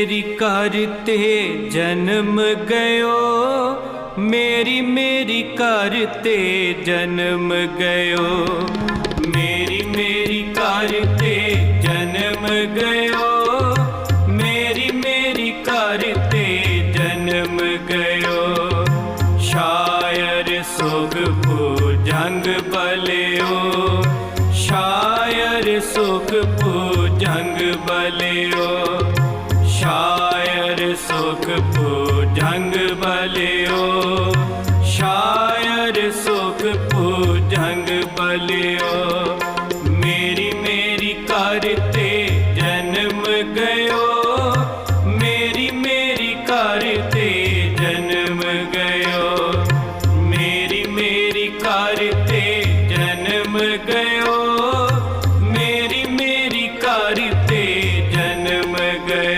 ਮੇਰੀ ਘਰ ਤੇ ਜਨਮ ਗਇਓ, ਮੇਰੀ ਮੇਰੀ ਘਰ ਤੇ ਜਨਮ ਗਇਓ। ਮੇਰੀ ਮੇਰੀ ਘਰ ਤੇ ਜਨਮ ਗਇਓ, ਮੇਰੀ ਮੇਰੀ ਘਰ ਤੇ ਜਨਮ ਗਇਓ। ਸ਼ਾਇਰ ਸੁਗ ਭੁਜੰਗ ਬਲਿਓ, ਸ਼ਾਇਰ ਸ਼ਾਇਰ ਸੁਖ ਪੂਜੰਗ ਬਲਿਓ, ਸ਼ਾਇਰ ਸੁਖ ਪੂਜੰਗ ਬਲਿਓ। ਮੇਰੀ ਮੇਰੀ ਕਰਤੇ ਜਨਮ ਗਇਓ, ਮੇਰੀ ਮੇਰੀ ਕਰਤੇ ਜਨਮ ਗਇਓ। ਮੇਰੀ ਮੇਰੀ ਕਰਤੇ ਜਨਮ ਗਇਓ, ਮੇਰੀ ਮੇਰੀ ਕਰਤੇ ਜਨਮ ਗਇਓ।